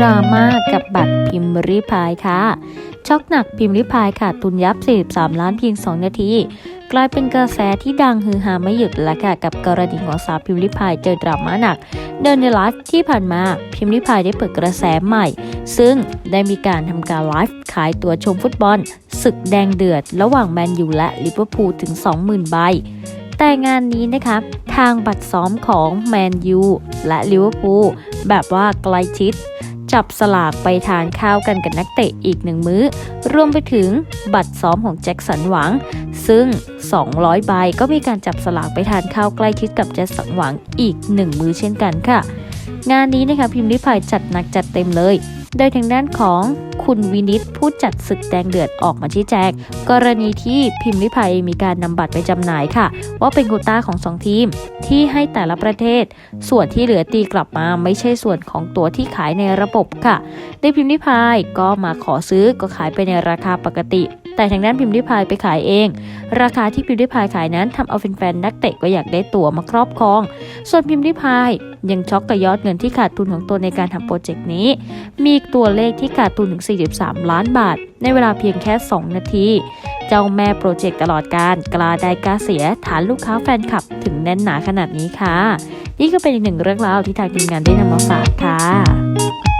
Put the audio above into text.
ดราม่ากับบัตรพิมพ์ริพายค่ะ ช็อกหนักพิมพ์ริพายขาดทุนยับ 43 ล้านเพียง 2 นาที กลายเป็นกระแสที่ดังฮือฮาไม่หยุดและค่ะกับกรณีของสาวพิมพ์ริพายเจอดราม่าหนัก เดินในไลฟ์ที่ผ่านมาพิมพ์ริพายได้เปิดกระแสใหม่ ซึ่งได้มีการทำการไลฟ์ขายตัวชมฟุตบอลศึกแดงเดือด ระหว่างแมนยูและลิเวอร์พูลถึง 20,000 ใบแต่งานนี้นะคะ ทางบัตรซ้อมของแมนยูและลิเวอร์พูลแบบว่าใกล้ชิด จับสลากไปทานข้าวกันกับนักเตะอีกหนึ่งมื้อ รวมไปถึงบัตรซ้อมของแจ็คสันหวัง ซึ่ง 200 ใบก็มีการจับสลากไปทานข้าวใกล้ชิดกับแจ็คสันหวังอีกหนึ่งมื้อเช่นกันค่ะ งานนี้นะคะพิมพ์ริพายจัดหนักจัดเต็มเลย โดยทางด้านของ คุณวินิตผู้จัดศึกแดงเดือดออกมาชี้แจงกรณีที่พิมพ์ริพายมีการนำบัตรไปจำหน่ายค่ะ ว่าเป็นโคต้าของสองทีม ที่ให้แต่ละประเทศ ส่วนที่เหลือตีกลับมาไม่ใช่ส่วนของตัวที่ขายในระบบค่ะได้พิมพ์ริพายก็มาขอซื้อก็ขายไปในราคาปกติ แต่ทางด้านพิมพ์ริพายไปขายเอง ราคาที่พิมพ์ริพายขายนั้นทำเอาแฟนๆนักเตะก็อยากได้ตั๋วมาครอบครอง ส่วนพิมพ์ริพายยังช็อกกับยอดเงินที่ขาดทุนของตัวในการทำโปรเจกต์นี้ มีตัวเลขที่ขาดทุนถึง 43 ล้านบาท ในเวลาเพียงแค่ 2 นาที เจ้าแม่โปรเจกต์ตลอดการกล้าได้กล้าเสียฐานลูกค้าแฟนคลับถึงแน่นหนาขนาดนี้ค่ะ นี่ก็เป็นอีกหนึ่งเรื่องราวที่ทางทีมงานได้นำมาฝากค่ะ